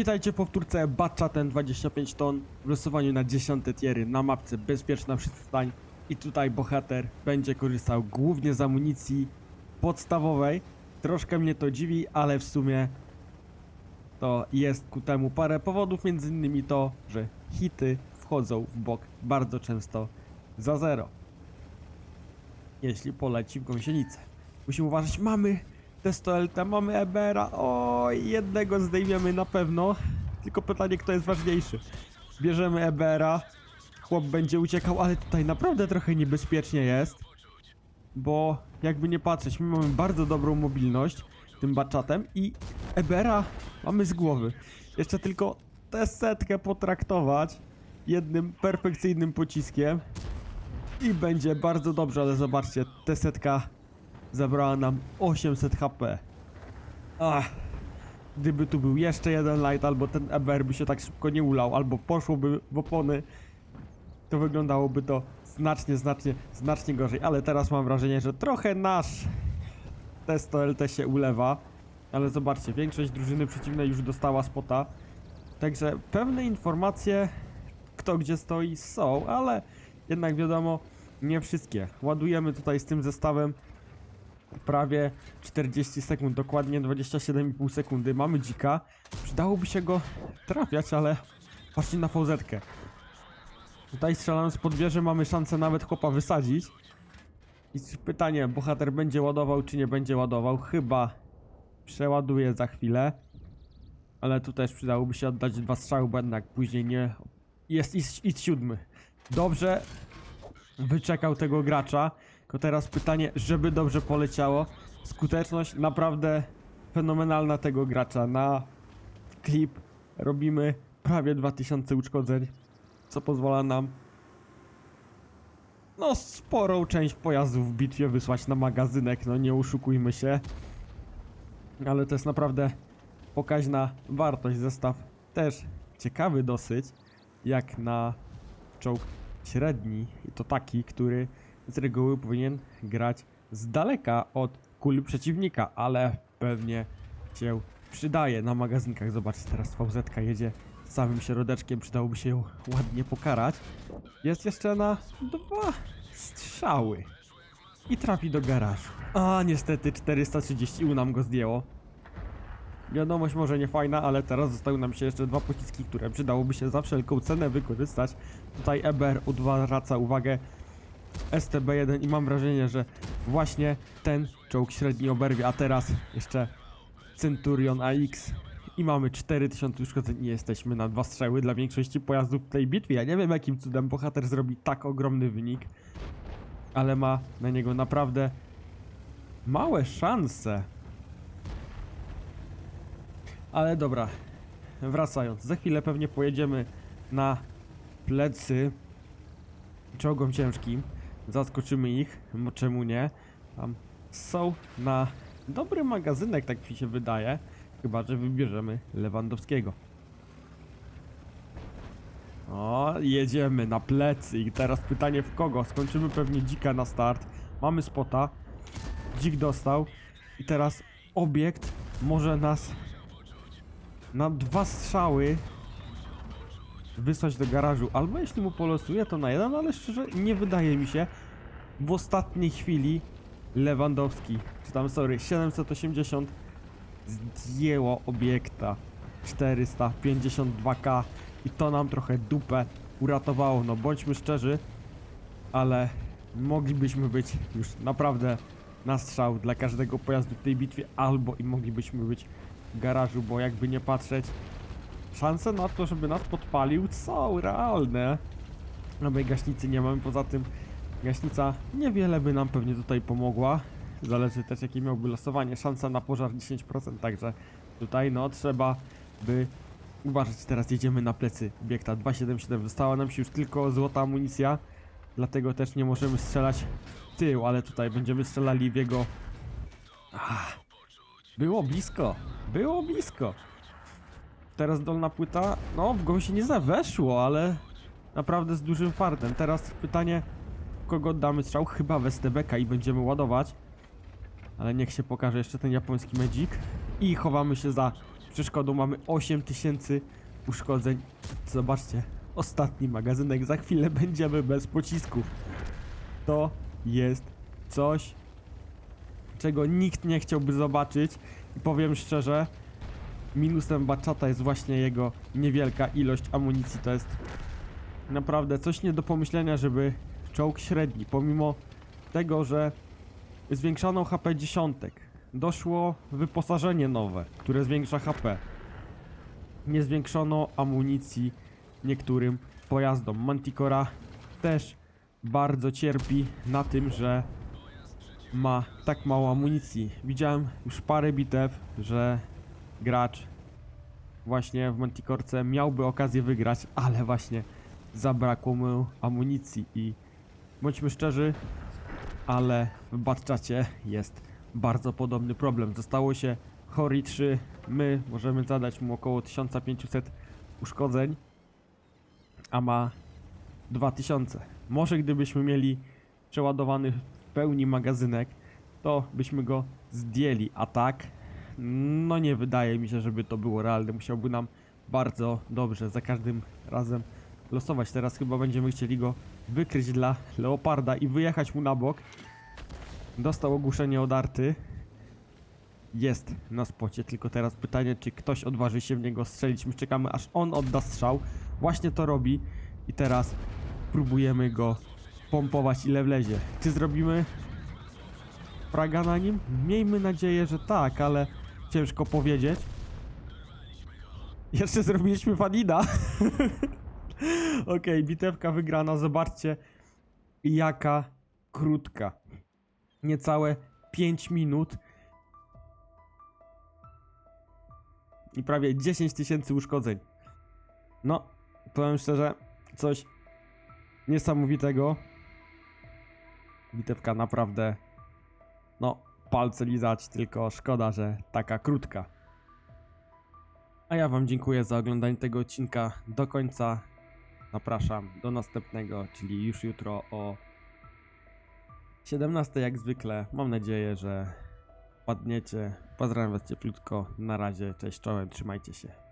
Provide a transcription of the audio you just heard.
Witajcie w powtórce Batchaten 25 ton w losowaniu na 10 tiery na mapce Bezpieczna Przystań i tutaj bohater będzie korzystał głównie z amunicji podstawowej. Troszkę mnie to dziwi, ale w sumie to jest ku temu parę powodów, między innymi to, że hity wchodzą w bok bardzo często za zero. Jeśli poleci w gąsienicę. Musimy uważać, mamy Testo LT, mamy Ebera, oj, jednego zdejmiemy na pewno. Tylko pytanie, kto jest ważniejszy. Bierzemy Ebera, chłop będzie uciekał, ale tutaj naprawdę trochę niebezpiecznie jest. Bo jakby nie patrzeć, my mamy bardzo dobrą mobilność tym baczatem i Ebera mamy z głowy. Jeszcze tylko tę setkę potraktować jednym perfekcyjnym pociskiem i będzie bardzo dobrze, ale zobaczcie, tę setka zabrała nam 800 HP. Ach, gdyby tu był jeszcze jeden light, albo ten EBR by się tak szybko nie ulał, albo poszłoby w opony, to wyglądałoby to znacznie, znacznie, znacznie gorzej. Ale teraz mam wrażenie, że trochę nasz Testo LT się ulewa. Ale zobaczcie, większość drużyny przeciwnej już dostała spota. Także pewne informacje, kto gdzie stoi, są, ale jednak wiadomo, nie wszystkie. Ładujemy tutaj z tym zestawem prawie 40 sekund, dokładnie 27,5 sekundy. Mamy dzika. Przydałoby się go trafiać, ale patrzcie na vz -kę. Tutaj strzelając pod wieżę mamy szansę nawet chłopa wysadzić. I pytanie, bohater będzie ładował czy nie będzie ładował? Chyba przeładuje za chwilę. Ale tu też przydałoby się oddać dwa strzały, bo jednak później nie... Jest i siódmy. Dobrze wyczekał tego gracza. Tylko teraz pytanie, żeby dobrze poleciało. Skuteczność naprawdę fenomenalna tego gracza. Na klip robimy prawie 2000 uszkodzeń, co pozwala nam no sporą część pojazdów w bitwie wysłać na magazynek, no nie oszukujmy się. Ale to jest naprawdę pokaźna wartość. Zestaw też ciekawy dosyć, jak na czołg średni i to taki, który z reguły powinien grać z daleka od kuli przeciwnika, ale pewnie się przydaje na magazynkach. Zobaczcie, teraz VZ jedzie samym środeczkiem, przydałoby się ją ładnie pokarać. Jest jeszcze na dwa strzały i trafi do garażu. A niestety 430 u nam go zdjęło. Wiadomość może nie fajna, ale teraz zostały nam się jeszcze dwa pociski, które przydałoby się za wszelką cenę wykorzystać. Tutaj EBR odwraca uwagę STB1 i mam wrażenie, że właśnie ten czołg średni oberwie, a teraz jeszcze Centurion AX i mamy 4000 uszkodzeń i jesteśmy na dwa strzały dla większości pojazdów w tej bitwie. Ja nie wiem jakim cudem bohater zrobi tak ogromny wynik, ale ma na niego naprawdę małe szanse. Ale dobra, wracając, za chwilę pewnie pojedziemy na plecy czołgom ciężkim. Zaskoczymy ich, czemu nie? Tam są na dobry magazynek, tak mi się wydaje. Chyba, że wybierzemy Lewandowskiego. O, jedziemy na plecy i teraz pytanie w kogo? Skończymy pewnie dzika na start. Mamy spota. Dzik dostał. I teraz obiekt może nas na dwa strzały wysłać do garażu. Albo jeśli mu polosuje, to na jeden, ale szczerze nie wydaje mi się. W ostatniej chwili Lewandowski, czy tam sorry, 780 zdjęło obiekta 452k i to nam trochę dupę uratowało. No bądźmy szczerzy, ale moglibyśmy być już naprawdę na strzał dla każdego pojazdu w tej bitwie, albo i moglibyśmy być w garażu, bo jakby nie patrzeć, szanse na to, żeby nas podpalił są realne. No i gaśnicy nie mamy, poza tym gaśnica niewiele by nam pewnie tutaj pomogła. Zależy też jakie miałby losowanie, szansa na pożar 10%, także tutaj no trzeba by uważać. Teraz jedziemy na plecy obiekta 277, została nam się już tylko złota amunicja, dlatego też nie możemy strzelać w tył, ale tutaj będziemy strzelali w jego... Ah, było blisko, było blisko. Teraz dolna płyta, no w go się nie zaweszło, ale naprawdę z dużym fartem. Teraz pytanie, kogo oddamy strzał? Chyba w STBK i będziemy ładować. Ale niech się pokaże jeszcze ten japoński Magic. I chowamy się za przeszkodą mamy 8000 uszkodzeń. Zobaczcie, ostatni magazynek, za chwilę będziemy bez pocisków. To jest coś, czego nikt nie chciałby zobaczyć i powiem szczerze, minusem Baczata jest właśnie jego niewielka ilość amunicji, to jest naprawdę coś nie do pomyślenia, żeby czołg średni, pomimo tego, że zwiększono HP dziesiątek, doszło wyposażenie nowe, które zwiększa HP. Nie zwiększono amunicji niektórym pojazdom. Manticora też bardzo cierpi na tym, że ma tak mało amunicji. Widziałem już parę bitew, że gracz właśnie w Manticorce miałby okazję wygrać, ale właśnie zabrakło mu amunicji i bądźmy szczerzy, ale w Batczacie jest bardzo podobny problem. Zostało się Hori 3, my możemy zadać mu około 1500 uszkodzeń, a ma 2000. Może gdybyśmy mieli przeładowany w pełni magazynek, to byśmy go zdjęli, a tak no nie wydaje mi się, żeby to było realne. Musiałby nam bardzo dobrze za każdym razem losować. Teraz chyba będziemy chcieli go wykryć dla Leoparda i wyjechać mu na bok. Dostał ogłuszenie od arty. Jest na spocie, tylko teraz pytanie, czy ktoś odważy się w niego strzelić. My czekamy, aż on odda strzał. Właśnie to robi i teraz próbujemy go pompować ile wlezie. Czy zrobimy fraga na nim? Miejmy nadzieję, że tak, ale ciężko powiedzieć. Jeszcze zrobiliśmy fanina. Okej, bitewka wygrana. Zobaczcie, jaka krótka. Niecałe 5 minut. I prawie 10 tysięcy uszkodzeń. No, powiem szczerze, coś niesamowitego. Bitewka naprawdę, no, palce lizać, tylko szkoda, że taka krótka. A ja Wam dziękuję za oglądanie tego odcinka do końca. Zapraszam do następnego, czyli już jutro o 17 jak zwykle. Mam nadzieję, że padniecie. Pozdrawiam Was cieplutko. Na razie, cześć czołem, trzymajcie się.